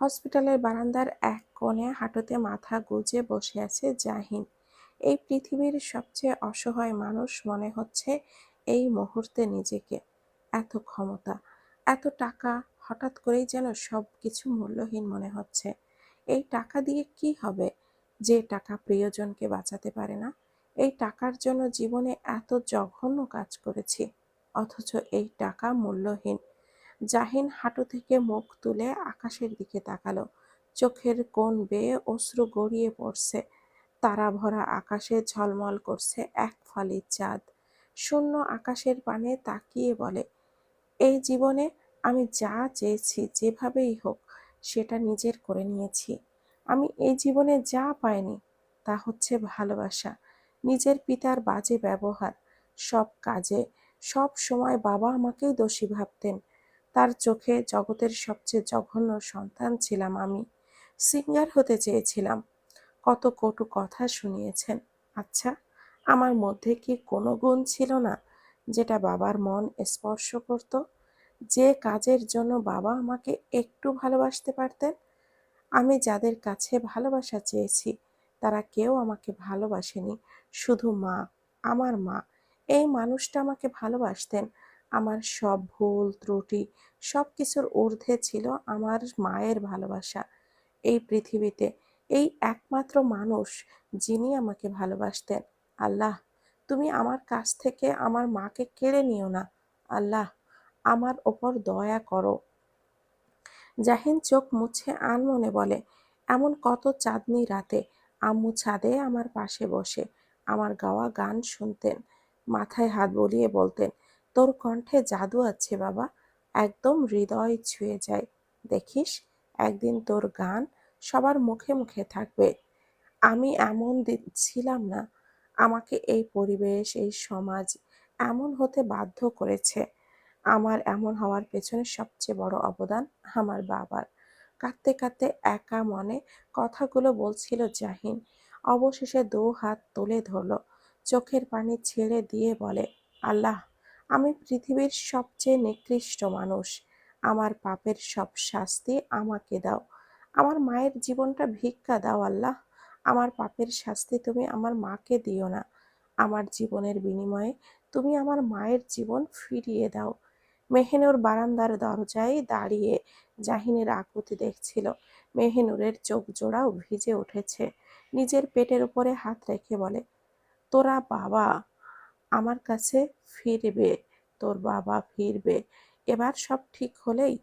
হসপিটালের বারান্দার এক কোণে হাঁটুতে মাথা গুজে বসে আছে জাহিন। এই পৃথিবীর সবচেয়ে অসহায় মানুষ মনে হচ্ছে এই মুহূর্তে নিজেকে। এত ক্ষমতা, এত টাকা, হঠাৎ করেই যেন সব কিছু মূল্যহীন মনে হচ্ছে। এই টাকা দিয়ে কি হবে? যে টাকা প্রিয়জনকে বাঁচাতে পারে না। এই টাকার জন্য জীবনে এত জঘন্য কাজ করেছি। অথচ এই টাকা মূল্যহীন। জাহিন হাঁটু থেকে মুখ তুলে আকাশের দিকে তাকালো। চোখের কোণ বেয়ে অশ্রু গড়িয়ে পড়ছে। তারা ভরা আকাশে ঝলমল করছে এক ফালি চাঁদ। শূন্য আকাশের পানে তাকিয়ে বলে, এই জীবনে আমি যা চেয়েছি যেভাবেই হোক, সেটা নিজের করে নিয়েছি। আমি এই জীবনে যা পাইনি, তা হচ্ছে ভালোবাসা, নিজের পিতার বাজে ব্যবহার, সব কাজে, সব সময় বাবা আমাকেই দোষী ভাবতেন তার চোখে জগতের সবচেয়ে জঘন্য সন্তান ছিলাম আমি। সিঙ্গার হতে চেয়েছিলাম। কত কটু কথা শুনিয়েছেন। আচ্ছা আমার মধ্যে কি কোনো গুণ ছিল না যেটা বাবার মন স্পর্শ করত? যে কাজের জন্য বাবা আমাকে একটু ভালোবাসতে পারতেন? আমি যাদের কাছে ভালোবাসা চেয়েছি, তারা কেউ আমাকে ভালোবাসেনি। শুধু মা, আমার মা। এই মানুষটা আমাকে ভালোবাসতেন। আমার সব ভুল, ত্রুটি সব কিছুর ঊর্ধ্বে ছিল আমার মায়ের ভালোবাসা। এই পৃথিবীতে এই একমাত্র মানুষ যিনি আমাকে ভালোবাসতেন। আল্লাহ, তুমি আমার কাছ থেকে আমার মাকে কেড়ে নিও না। আল্লাহ, আমার ওপর দয়া করো। জাহিন চোখ মুছে আনমনে বলে, এমন কত চাঁদনি রাতে আম্মু ছাদে আমার পাশে বসে, আমার গাওয়া গান শুনতেন। মাথায় হাত বলিয়ে বলতেন তোর কণ্ঠে জাদু আছে বাবা। একদম হৃদয় ছুঁয়ে যায়। দেখিস, একদিন তোর গান সবার মুখে মুখে থাকবে। আমি এমন ছিলাম না, আমাকে এই পরিবেশ, এই সমাজ এমন হতে বাধ্য করেছে। আমার এমন হওয়ার পেছনে সবচেয়ে বড় অবদান আমার বাবার। কাঁদতে কাঁদতে একা মনে কথাগুলো বলছিল জাহিন। অবশেষে দু হাত তুলে ধরল। চোখের পানি ছেড়ে দিয়ে বলে, আল্লাহ আমি পৃথিবীর সবচেয়ে নিকৃষ্ট মানুষ। আমার পাপের সব শাস্তি আমাকে দাও। আমার মায়ের জীবনটা ভিক্ষা দাও আল্লাহ। আমার পাপের শাস্তি তুমি আমার মাকে দিও না। আমার জীবনের বিনিময়ে তুমি আমার মায়ের জীবন ফিরিয়ে দাও। মেহেনুর বারান্দার দরজায় দাঁড়িয়ে জাহিনের আকুতি দেখছিল। মেহেনুরের চোখ জোড়াও ভিজে উঠেছে। নিজের পেটের উপরে হাত রেখে বলে, তোরা বাবা, আমার কাছে ফিরবে, তোর বাবা ফিরবে। এবার সব ঠিক হলেই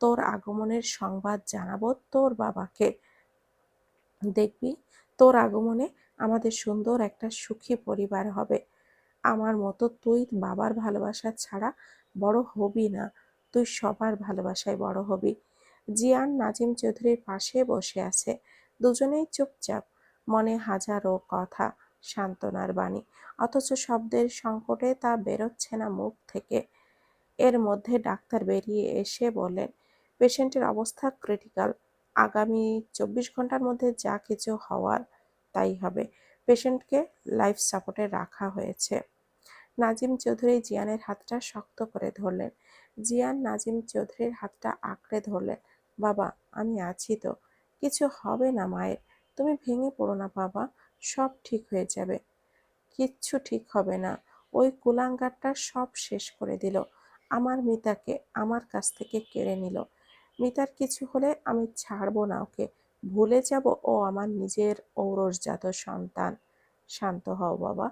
তোর আগমনের সংবাদ জানাব তোর বাবাকে। দেখবি, তোর আগমনে আমাদের সুন্দর একটা সুখী পরিবার হবে। আমার মতো তুই বাবার ভালোবাসা ছাড়া বড় হবি না। তুই সবার ভালোবাসায় বড় হবি। জিয়ান নাজিম চৌধুরীর পাশে বসে আছে। দুজনেই চুপচাপ, মনে হাজারো কথা। সান্ত্বনার বাণী। অথচ শব্দের সংকটে তা বেরোচ্ছে না মুখ থেকে। এর মধ্যে ডাক্তার বেরিয়ে এসে বলেন পেশেন্টের অবস্থা ক্রিটিক্যাল। আগামী চব্বিশ ঘণ্টার মধ্যে যা কিছু হওয়ার তাই হবে। পেশেন্টকে লাইফ সাপোর্টে রাখা হয়েছে। নাজিম চৌধুরী জিয়ানের হাতটা শক্ত করে ধরলেন। জিয়ান, নাজিম চৌধুরীর হাতটা আঁকড়ে ধরলেন। বাবা, আমি আছি তো। কিছু হবে না মায়ের। তুমি ভেঙে পড়ো না বাবা। সব ঠিক হয়ে যাবে। কিচ্ছু ঠিক হবে না। ওই কুলাঙ্গারটা সব শেষ করে দিল। আমার মিতাকে আমার কাছ থেকে কেড়ে নিল। মিতার কিছু হলে আমি ছাড়বো না ওকে। ভুলে যাব ও আমার নিজের ঔরসজাত সন্তান। শান্ত হও বাবা।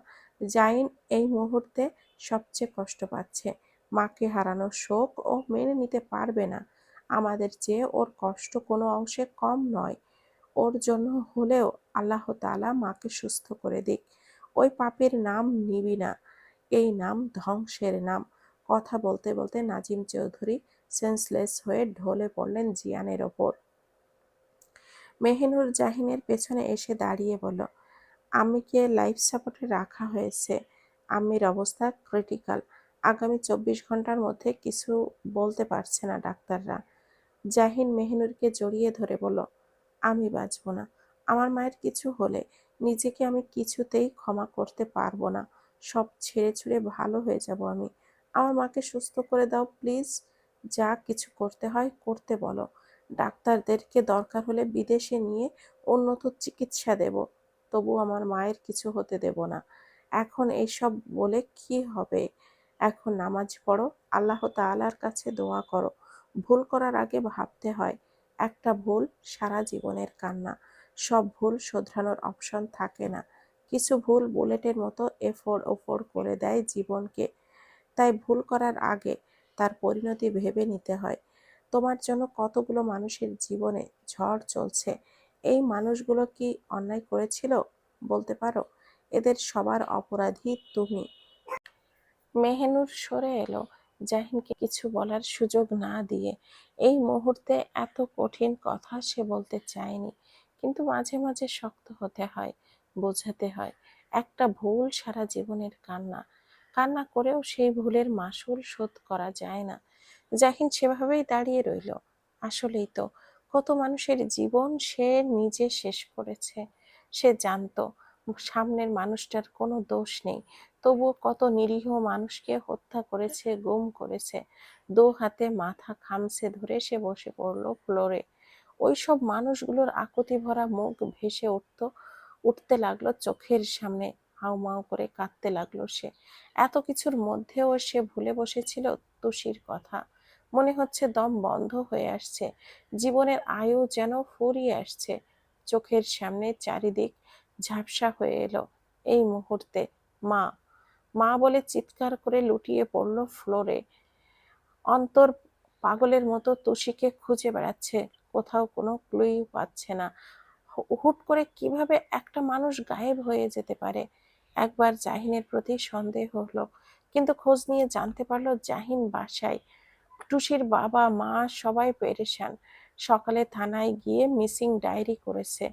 জাইন এই মুহূর্তে সবচেয়ে কষ্ট পাচ্ছে। মাকে হারানোর শোক ও মেনে নিতে পারবে না। আমাদের চেয়ে ওর কষ্ট কোনো অংশে কম নয়। ওর জন্য হলেও আল্লাহ তালা মাকে সুস্থ করে দিক। ওই পাপের নাম নিবি না। এই নাম ধ্বংসের নাম। কথা বলতে বলতে নাজিম চৌধুরী সেন্সলেস হয়ে ঢলে পড়লেন জিয়ানের ওপর। মেহিনুর জাহিনের পেছনে এসে দাঁড়িয়ে বলল আম্মিকে লাইফ সাপোর্টে রাখা হয়েছে? আম্মির অবস্থা ক্রিটিক্যাল আগামী চব্বিশ ঘণ্টার মধ্যে কিছু বলতে পারছে না ডাক্তাররা। জাহিন মেহিনুরকে জড়িয়ে ধরে বলল আমি বাঁচব না। আমার মায়ের কিছু হলে নিজেকে আমি কিছুতেই ক্ষমা করতে পারব না। সব ছেড়ে ছুড়ে ভালো হয়ে যাব আমি। আমার মাকে সুস্থ করে দাও, প্লিজ। যা কিছু করতে হয় করতে বলো। ডাক্তারদেরকে দরকার হলে বিদেশে নিয়ে উন্নত চিকিৎসা দেব। তবু আমার মায়ের কিছু হতে দেব না। এখন এইসব বলে কি হবে? এখন নামাজ পড়ো, আল্লাহ তাআলার কাছে দোয়া করো। ভুল করার আগে ভাবতে হয় একটা ভুল সারা জীবনের কান্না। সব ভুল শোধরানোর অপশন থাকে না। কিছু ভুল বুলেটের মতো এফোর ওফোর করে দেয় জীবনকে। তাই ভুল করার আগে তার পরিণতি ভেবে নিতে হয়। তোমার জন্য কতগুলো মানুষের জীবনে ঝড় চলছে? এই মানুষগুলো কি অন্যায় করেছিল? বলতে পারো? এদের সবার অপরাধী তুমি। মেহেনুর সরে এলো। জাহিনকে কিছু বলার সুযোগ না দিয়ে এই মুহূর্তে এত কঠিন কথা সে বলতে চায়নি। কিন্তু মাঝে মাঝে শক্ত হতে হয়, বোঝাতে হয়। একটা ভুল সারা জীবনের কান্না। কান্না করেও সেই ভুলের মাসুল শোধ করা যায় না। জাহিন সেভাবেই দাঁড়িয়ে রইল। আসলেই তো, কত মানুষের জীবন সে নিজে শেষ করেছে। সে জানতো, সামনের মানুষটার কোনো দোষ নেই। তবুও কত নিরীহ মানুষকে হত্যা করেছে, গুম করেছে। দু হাতে মাথা খামছে ধরে সে বসে পড়ল ফ্লোরে। ওই সব মানুষগুলোর আকুতি ভরা মুখ ভেসে উঠত, উঠতে লাগল চোখের সামনে হাউমাউ করে কাঁদতে লাগল সে। এত কিছুর মধ্যেও সে ভুলে বসেছিল তুষির কথা। মনে হচ্ছে দম বন্ধ হয়ে আসছে। জীবনের আয়ু যেন ফুরিয়ে আসছে। চোখের সামনে চারিদিক ঝাপসা হয়ে এলো। এই মুহূর্তে মা মা বলে চিৎকার করে লুটিয়ে পড়ল ফ্লোরে। অন্তর পাগলের মতো তুষিকে খুঁজে বেড়াচ্ছে, কোথাও কোনো ক্লুই পাচ্ছে না। হুট করে কীভাবে একটা মানুষ গায়েব হয়ে যেতে পারে? একবার জাহিনের প্রতি সন্দেহ হলো, কিন্তু খোঁজ নিয়ে জানতে পারল জাহিন বাসায়। টুসির বাবা, মা সবাই পেরেশান। সকালে থানায় গিয়ে মিসিং ডায়েরি করেছে।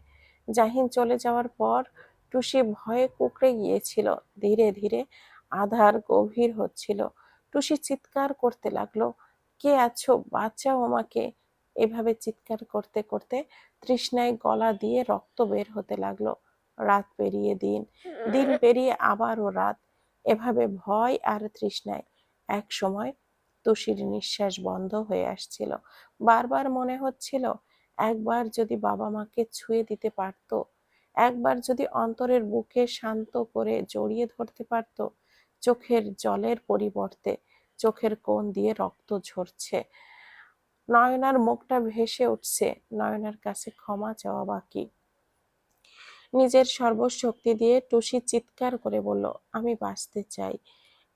জাহিন চলে যাওয়ার পর টুসি ভয়ে কুকড়ে গিয়েছিল। ধীরে ধীরে আধার গভীর হচ্ছিল। টুসি চিৎকার করতে লাগল, কে আছো? বাঁচাও আমাকে। এভাবে চিৎকার করতে করতে তৃষ্ণায় গলা দিয়ে রক্ত বের হতে লাগল। রাত পেরিয়ে দিন দিন পেরিয়ে আবারও রাত। এভাবে ভয় আর তৃষ্ণায় এক সময় তুষির নিঃশ্বাস বন্ধ হয়ে আসছিল। বারবার মনে হচ্ছিল, একবার যদি বাবা মাকে ছুঁয়ে দিতে পারত একবার যদি অন্তরের বুকে শান্ত করে জড়িয়ে ধরতে পারত, চোখের জলের পরিবর্তে চোখের কোণ দিয়ে রক্ত ঝরছে। নয়নার মুখটা ভেসে উঠছে, নয়নার কাছে ক্ষমা চাওয়া বাকি। নিজের সর্বশক্তি দিয়ে টুসি চিৎকার করে বলল, আমি বাঁচতে চাই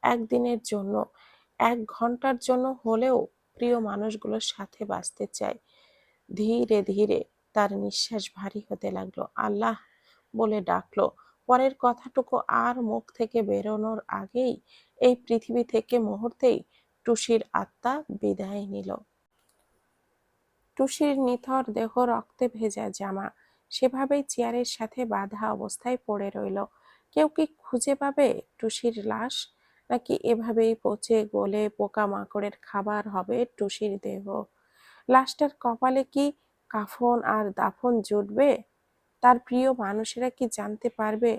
একদিনের জন্য। এক ঘণ্টার জন্য হলেও প্রিয় মানুষগুলোর সাথে বাঁচতে চাই। ধীরে ধীরে তার নিঃশ্বাস ভারী হতে লাগল। আল্লাহ বলে ডাকলো। পরের কথাটুকু আর মুখ থেকে বেরোনোর আগেই এই পৃথিবী থেকে মুহূর্তেই টুসির আত্মা বিদায় নিল। টুসির নিথর দেহ রক্তে ভেজা জামা। সেভাবেই চেয়ারের সাথে বাঁধা অবস্থায় পড়ে রইল। কেউ কি খুঁজে পাবে টুসির লাশ? নাকি এভাবেই পচে গলে পোকামাকড়ের খাবার হবে টুসির দেহ? লাশটার কপালে কি কাফন আর দাফন জুটবে? তার প্রিয় মানুষেরা কি জানতে পারবে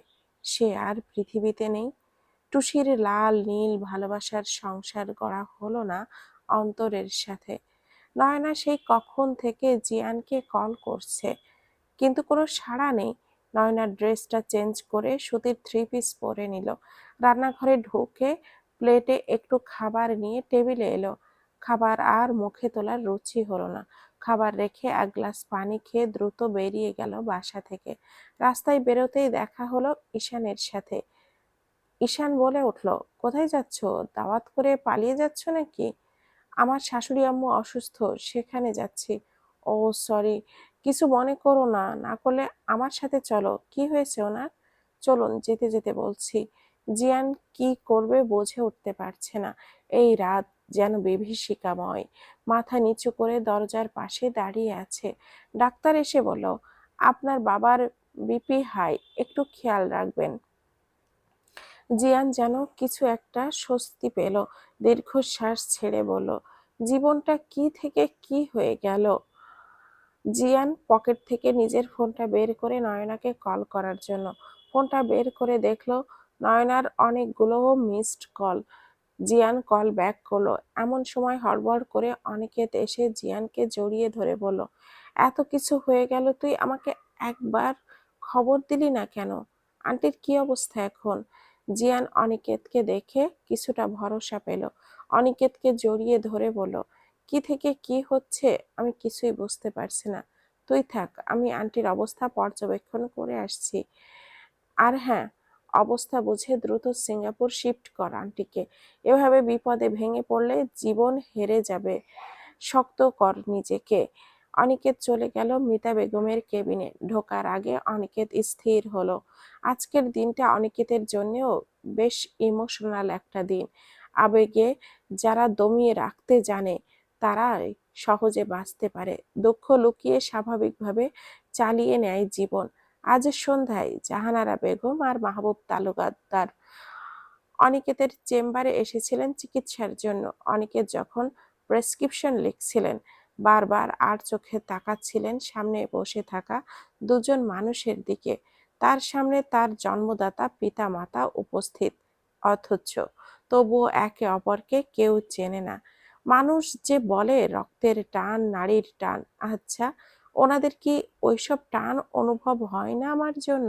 সে আর পৃথিবীতে নেই? টুসির লাল, নীল ভালোবাসার সংসার গড়া হলো না অন্তরের সাথে। নয়না সেই কখন থেকে জিয়ানকে কল করছে, কিন্তু কোনো সাড়া নেই। নয়নার ড্রেসটা চেঞ্জ করে সুতির থ্রি পিস পরে নিল। রান্নাঘরে ঢুকে প্লেটে একটু খাবার নিয়ে টেবিলে এলো। খাবার আর মুখে তোলার রুচি হলো না। খাবার রেখে এক গ্লাস পানি খেয়ে দ্রুত বেরিয়ে গেল বাসা থেকে। রাস্তায় বেরোতেই দেখা হলো ঈশানের সাথে। ঈশান বলে উঠল, কোথায় যাচ্ছ? দাওয়াত করে পালিয়ে যাচ্ছ নাকি? আমার শাশুড়ি আম্মু অসুস্থ, সেখানে যাচ্ছি। ও, সরি, কিছু মনে করো না না করলে আমার সাথে চলো। কি হয়েছে ওনার? চলুন, যেতে যেতে বলছি। জিয়ান কি করবে বুঝে উঠতে পারছে না। এই রাত যেন বিভীষিকাময়। মাথা নিচু করে দরজার পাশে দাঁড়িয়ে আছে। ডাক্তার এসে বলল, আপনার বাবার বিপি হাই, একটু খেয়াল রাখবেন। জিয়ান যেন কিছু একটা স্বস্তি পেল। দীর্ঘশ্বাস ছেড়ে বলল, জীবনটা কি থেকে কি হয়ে গেল? জিয়ান পকেট থেকে নিজের ফোনটা বের করে নয়নাকে কল করার জন্য। ফোনটা বের করে দেখল, নয়নার অনেকগুলো missed call Jiyan call back করল। এমন সময় হড়বড় করে অনিকেত এসে জিয়ানকে জড়িয়ে ধরে বলল, এত কিছু হয়ে গেল, তুই আমাকে একবার খবর দিলি না কেন? আন্টির কি অবস্থা এখন? জিয়ান অনিকেতকে দেখে কিছুটা ভরসা পেল। অনিকেতকে জড়িয়ে ধরে বলল, কি থেকে কি হচ্ছে আমি কিছুই বুঝতে পারছি না। তুই থাক, আমি আন্টির অবস্থা পর্যবেক্ষণ করে আসছি। আর হ্যাঁ অবস্থা বুঝে দ্রুত সিঙ্গাপুর শিফট কর আন্টিকে। এভাবে বিপদে ভেঙে পড়লে জীবন হেরে যাবে। শক্ত কর নিজেকে। অনিকেত চলে গেল মিতা বেগমের কেবিনে। ঢোকার আগে অনিকেত স্থির হলো। আজকের দিনটা অনিকেতের জন্যও বেশ ইমোশনাল একটা দিন। আবেগে যারা দমিয়ে রাখতে জানে তারা সহজে বাঁচতে পারে। দুঃখ লুকিয়ে স্বাভাবিকভাবে চালিয়ে নেয় জীবন। আজ সন্ধ্যায় জাহানারা বেগম আর মাহবুব তালুকাদার অনিকেতের চেম্বারে এসেছিলেন চিকিৎসার জন্য। অনিকেত যখন প্রেসক্রিপশন লিখছিলেন, বারবার আর চোখে তাকাচ্ছিলেন সামনে বসে থাকা দুজন মানুষের দিকে। তার সামনে তার জন্মদাতা পিতা মাতা উপস্থিত। অথচ তবুও একে অপরকে কেউ চেনে না। মানুষ যে বলে রক্তের টান নারীর টান আচ্ছা ওনাদের কি ওইসব টান অনুভব হয় না আমার জন্য?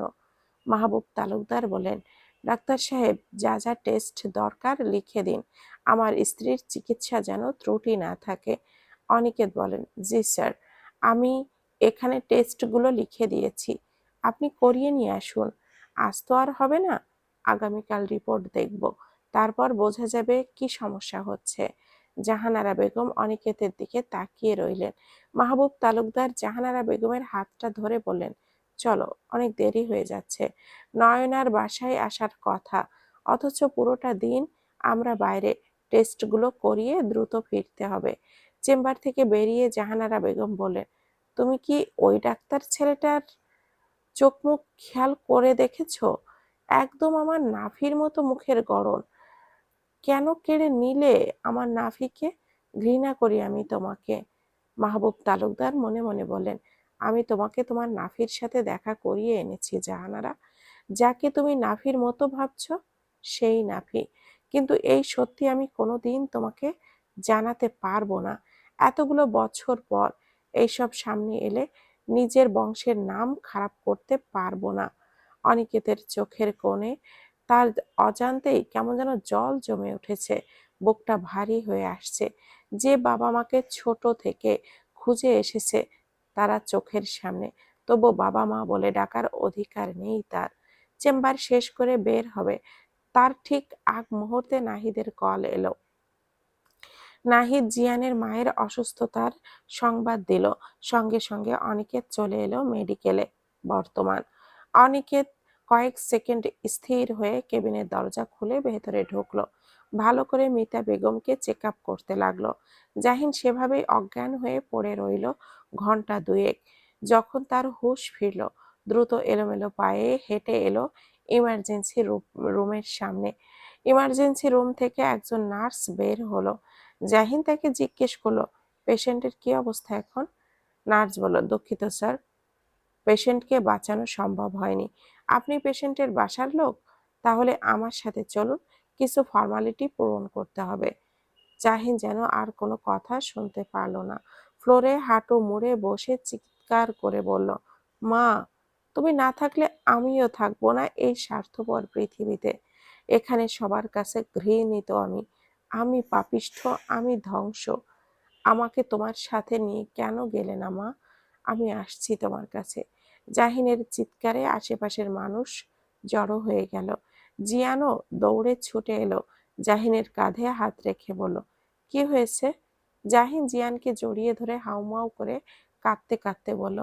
মাহবুব তালুকদার বলেন, ডাক্তার সাহেব, যা যা টেস্ট দরকার লিখে দিন। আমার স্ত্রীর চিকিৎসা যেন ত্রুটি না থাকে। অনিকেত বলেন, জি স্যার, আমি এখানে টেস্টগুলো লিখে দিয়েছি। আপনি করিয়ে নিয়ে আসুন। আজ তো আর হবে না। আগামীকাল রিপোর্ট দেখব। তারপর বোঝা যাবে কি সমস্যা হচ্ছে। জাহানারা বেগম অনিকেতের দিকে তাকিয়ে রইলেন। মাহবুব তালুকদার জাহানারা বেগমের হাতটা ধরে বললেন, চলো, অনেক দেরি হয়ে যাচ্ছে। নয়নার বাসায় আসার কথা। অথচ পুরোটা দিন আমরা বাইরে। টেস্টগুলো করিয়ে দ্রুত ফিরতে হবে। চেম্বার থেকে বেরিয়ে জাহানারা বেগম বললেন, তুমি কি ওই ডাক্তার ছেলেটার চোখ মুখ খেয়াল করে দেখেছ? একদম আমার নাফির মতো মুখের গড়ন। কেন কেড়ে নিলে আমার নাফিকে ঘৃণা করি আমি তোমাকে? মাহবুব তালুকদার মনে মনে বলেন আমি তোমাকে তোমার নাফির সাথে দেখা করিয়ে এনেছি জাহানারা। যাকে তুমি নাফির মতো ভাবছ, সেই নাফি কিন্তু এই সত্যি আমি কোনোদিন তোমাকে জানাতে পারব না। এতগুলো বছর পর এইসব সামনে এলে নিজের বংশের নাম খারাপ করতে পারব না। অনিকেতের চোখের কোণে তার অজান্তেই কেমন যেন জল জমে উঠেছে, বুকটা ভারী হয়ে আসছে। যে বাবা মাকে ছোট থেকে খুঁজে এসেছে তারা চোখের সামনে, তবু বাবা মা বলে ডাকার অধিকার নেই তার। চেম্বার শেষ করে বের হবে, তার ঠিক আগ মুহূর্তে নাহিদের কল এলো। নাহিদ জিয়ানের মায়ের অসুস্থতার সংবাদ দিল, সঙ্গে সঙ্গে অনিকেত চলে এলো মেডিকেলে বর্তমান। অনিকেত কয়েক সেকেন্ড স্থির হয়ে কেবিনের দরজা খুলে ভেতরে ঢুকলো। ভালো করে মিতা বেগমকে চেক আপ করতে লাগল। জাহিন সেভাবেই অজ্ঞান হয়ে পড়ে রইল ঘণ্টা দুয়েক। যখন তার হুশ ফিরল, দ্রুত এলোমেলো পায়ে হেঁটে এলো ইমার্জেন্সি রুমের সামনে। ইমার্জেন্সি রুম থেকে একজন নার্স বের হলো। জাহিন তাকে জিজ্ঞেস করল, পেশেন্টের কি অবস্থা এখন? নার্স বলল, দুঃখিত স্যার, পেশেন্টকে বাঁচানো সম্ভব হয়নি। আপনি পেশেন্টের বাসার লোক, তাহলে আমার সাথে চলুন, কিছু ফর্মালিটি পূরণ করতে হবে। জাহিন যেন আর কোনো কথা শুনতে পারল না। ফ্লোরে হাঁটু মুড়ে বসে চিৎকার করে বলল, মা, তুমি না থাকলে আমিও থাকব না এই স্বার্থপর পৃথিবীতে। এখানে সবার কাছে ঘৃণিত আমি। আমি পাপিষ্ঠ, আমি ধ্বংস। আমাকে তোমার সাথে নিয়ে কেন গেলে না মা? আমি আসছি তোমার কাছে। জাহিনের চিৎকারে আশেপাশের মানুষ জড়ো হয়ে গেল। জিয়ানো দৌড়ে ছুটে এলো। জাহিনের কাঁধে হাত রেখে বলল, কি হয়েছে? জাহিন জিয়ানকে জড়িয়ে ধরে হাউমাউ করে কাঁদতে কাঁদতে বলল,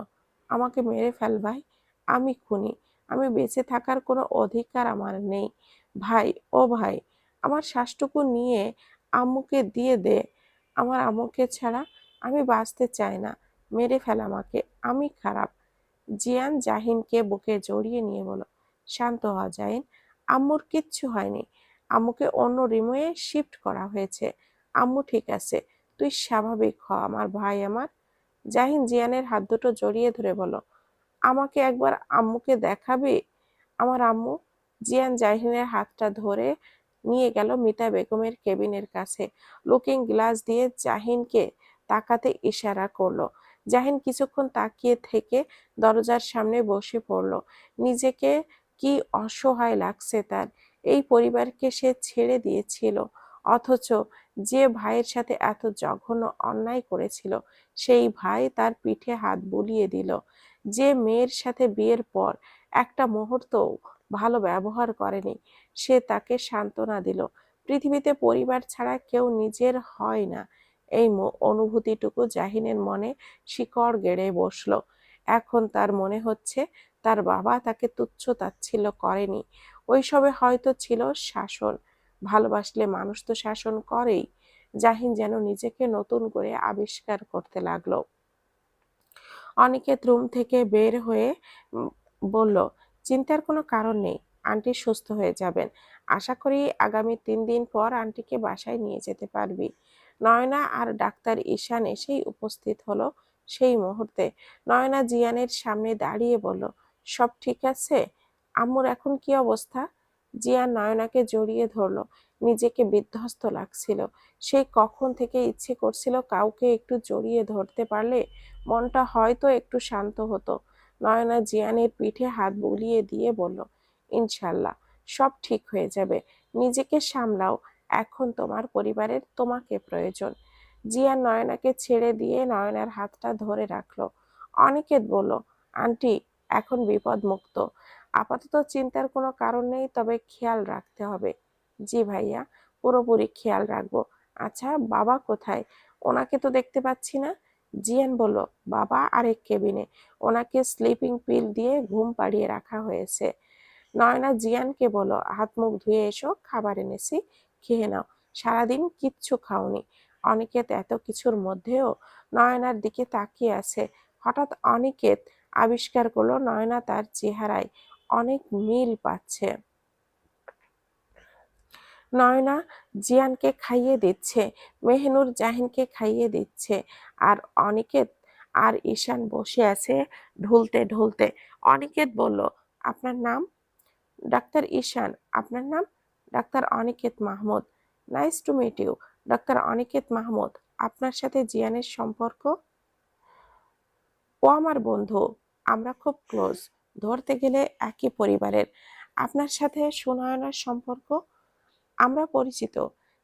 আমাকে মেরে ফেল ভাই, আমি খুনি, আমি বেঁচে থাকার কোনো অধিকার আমার নেই। ভাই, ও ভাই, আমার শ্বাসটুকু নিয়ে আম্মুকে দিয়ে দে, আমার আম্মুকে ছাড়া আমি বাঁচতে চাই না। মেরে ফেল আমাকে, আমি খারাপ। জিয়ান জাহিনকে বুকে জড়িয়ে নিয়ে বলো শান্ত হওয়া জাহিন। আম্মুর কিচ্ছু হয়নি। আম্মুকে অন্য রিমোয়ে শিফট করা হয়েছে। আম্মু ঠিক আছে। তুই স্বাভাবিক হ, আমার ভাই আমার। জাহিন জিয়ানের হাত দুটো জড়িয়ে ধরে বলো আমাকে একবার আম্মুকে দেখাবি? আমার আম্মু? জিয়ান জাহিনের হাতটা ধরে নিয়ে গেল মিতা বেগমের কেবিনের কাছে। লুকিং গ্লাস দিয়ে জাহিনকে তাকাতে ইশারা করল জাহিন কিছুক্ষণ তাকিয়ে থেকে দরজার সামনে বসে পড়ল। নিজেকে কি অসহায় লাগছে তার? এই পরিবারকে সে ছেড়ে দিয়েছিল। অথচ যে ভাইয়ের সাথে এত জঘন্য অন্যায় করেছিল, সেই ভাই তার পিঠে হাত বুলিয়ে দিল। যে মেয়ের সাথে বিয়ের পর একটা মুহূর্ত ভালো ব্যবহার করেনি, সে তাকে সান্ত্বনা দিল। পৃথিবীতে পরিবার ছাড়া কেউ নিজের হয় না। এই অনুভূতিটুকু জাহিনের মনে শিকড় গেড়ে বসল। এখন তার মনে হচ্ছে তার বাবা তাকে তুচ্ছ তাচ্ছিল্য করেনি। ওইসবে হয়তো ছিল শাসন। ভালোবাসলে মানুষ তো শাসন করেই। জাহিন যেন নিজেকে নতুন করে আবিষ্কার করতে লাগল। অনিকেত রুম থেকে বের হয়ে বলল, চিন্তার কোনো কারণ নেই। আন্টি সুস্থ হয়ে যাবেন। আশা করি আগামী তিন দিন পর আন্টিকে বাসায় নিয়ে যেতে পারবি। নয়না আর ডাক্তার ঈশান এসেই উপস্থিত হলো সেই মুহূর্তে। নয়না জিয়ানের সামনে দাঁড়িয়ে বলল, সব ঠিক আছে? আম্মুর এখন কি অবস্থা? জিয়ান নয়নাকে জড়িয়ে ধরলো, নিজেকে বিধ্বস্ত লাগছিল। সেই কখন থেকে ইচ্ছে করছিল কাউকে একটু জড়িয়ে ধরতে পারলে মনটা হয়তো একটু শান্ত হতো। নয়না জিয়ানের পিঠে হাত বুলিয়ে দিয়ে বলল, ইনশাল্লাহ, সব ঠিক হয়ে যাবে। নিজেকে সামলাও এখন তোমার পরিবারের তোমাকে প্রয়োজন। জিয়ান নয়নাকে ছেড়ে দিয়ে নয়নার হাতটা ধরে রাখল। অনিকেত বলল, আন্টি, এখন বিপদ মুক্ত। আপাতত চিন্তার কোনো কারণ নেই, তবে খেয়াল রাখতে হবে। জি ভাইয়া, পুরোপুরি খেয়াল রাখব। আচ্ছা বাবা কোথায়? ওনাকে তো দেখতে পাচ্ছি না? জিয়ান বলল, বাবা আরেক কেবিনে। ওনাকে স্লিপিং পিল দিয়ে ঘুম পাড়িয়ে রাখা হয়েছে। নয়না জিয়ানকে বলো হাত মুখ ধুয়ে এসো, খাবার এনেছি। খেয়ে নাও। সারাদিন কিচ্ছু খাওনি। অনিকেত এত কিছুর মধ্যেও নয়নার দিকে তাকিয়ে আছে। হঠাৎ অনিকেত আবিষ্কার করল নয়না তার চেহারায় অনেক মিল পাচ্ছে। নয়না জিয়ানকে খাইয়ে দিচ্ছে, মেহনুর জাহিনকে খাইয়ে দিচ্ছে আর অনিকেত আর ঈশান বসে আছে ঢুলতে ঢুলতে। অনিকেত বলল, আপনার নাম? ডাক্তার ঈশান, আপনার নাম? Doctor Aniket Mahmud. Nice to meet you, doctor Aniket Mahmud. আপনার সাথে জিয়ানের সম্পর্ক? ও আমার বন্ধু, আমরা খুব ক্লোজ, ধরতে গেলে একই পরিবারের। আপনার সাথে সুনয়নার সম্পর্ক? আমরা পরিচিত,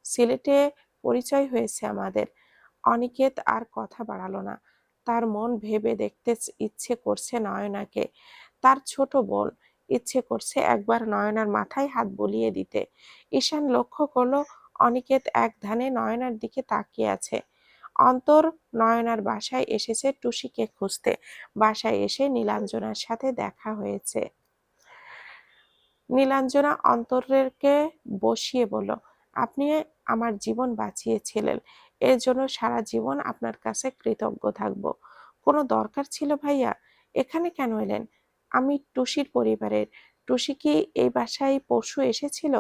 সিলেটে পরিচয় হয়েছে আমাদের। অনিকেত আর কথা বাড়ালো না, তার মন ভেবে দেখতে ইচ্ছে করছে নয়নাকে। তার ছোট বোন ইচ্ছে করছে একবার নয়নার মাথায় হাত বুলিয়ে দিতে। ঈশান লক্ষ্য করল, অনিকেত এক ধানে নয়নার দিকে তাকিয়ে আছে। অন্তর নয়নার বাসায় এসেছে টুসিকে খুঁজতে। বাসায় এসে নীলাঞ্জনার সাথে দেখা হয়েছে। নীলাঞ্জনা অন্তরেরকে বসিয়ে বলল, আপনি আমার জীবন বাঁচিয়েছিলেন। এর জন্য সারা জীবন আপনার কাছে কৃতজ্ঞ থাকব। কোনো দরকার ছিল ভাইয়া? এখানে কেন এলেন? আমি টুসির পরিবারের। টুসি কি এই বাসায় পরশু এসেছিল?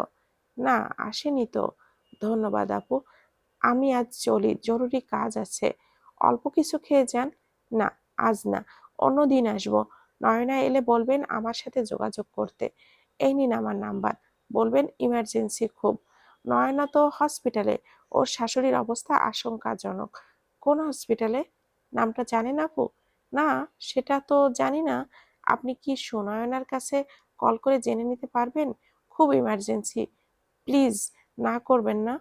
না, আসেনি তো। ধন্যবাদ আপু। আমি আজ চলি, জরুরি কাজ আছে। অল্প কিছু খেয়ে যান। না, আজ না, অন্য দিন আসব। নয়না এলে বলবেন আমার সাথে যোগাযোগ করতে। এই নিন আমার নাম্বার। বলবেন ইমার্জেন্সি খুব। নয়না তো হসপিটালে ওর শাশুড়ির অবস্থা আশঙ্কাজনক। কোন হসপিটালে নামটা জানেন আপু? না, সেটা তো জানি না। আপনি কি সোনায়নার কাছে কল করে জেনে নিতে পারবেন? খুব ইমার্জেন্সি প্লিজ না করবেন না।